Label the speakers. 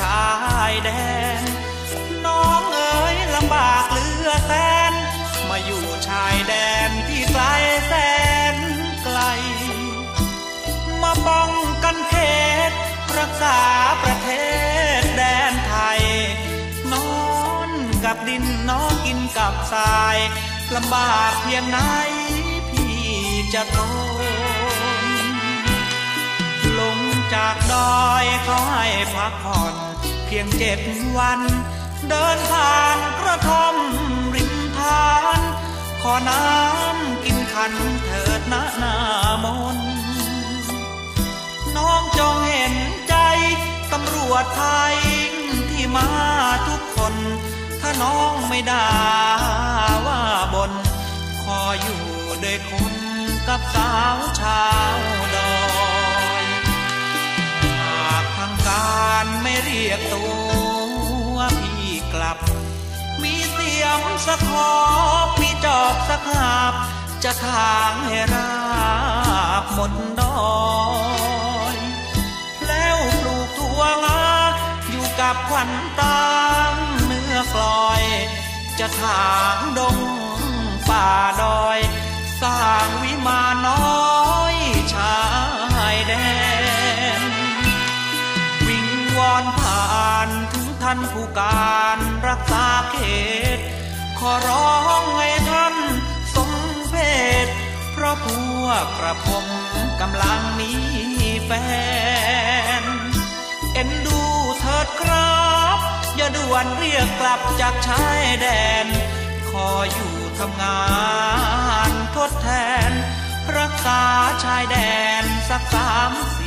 Speaker 1: ชายแดน น้องเอ๋ยลำบากเหลือแสน มาอยู่ชายแดนที่ไกลแสนไกล มาป้องกันเขตรักษาประเทศแดนไทย นอนกับดินนองกินกับทรายลำบากเพียงไหนพี่จะทน จากดอยเขาให้พักผ่อนเพียงเจ็ดวัน เดินผ่านกระท่อมริมทาน ขอน้ำกินขันเถิดนะหน้ามน น้องจงเห็นใจตำรวจไทยที่มาทุกคน ถ้าน้องไม่ด่าว่าบน ขออยู่ด้วยคนกับสาวชาว สักขอบมีจอบสักหาบ จะทางให้ราบหมดดอยแล้วปลูกถั่วงาอยู่กับควันตางเนื้อกลอย จะทางดง ขอร้องให้ท่านสมเพศเพราะพวกกระผมกำลังมีแฟน เอ็นดูเถิดครับ อย่าด่วนเรียกกลับจากชายแดน ขออยู่ทำงานทดแทน รักษาชายแดนสักสามส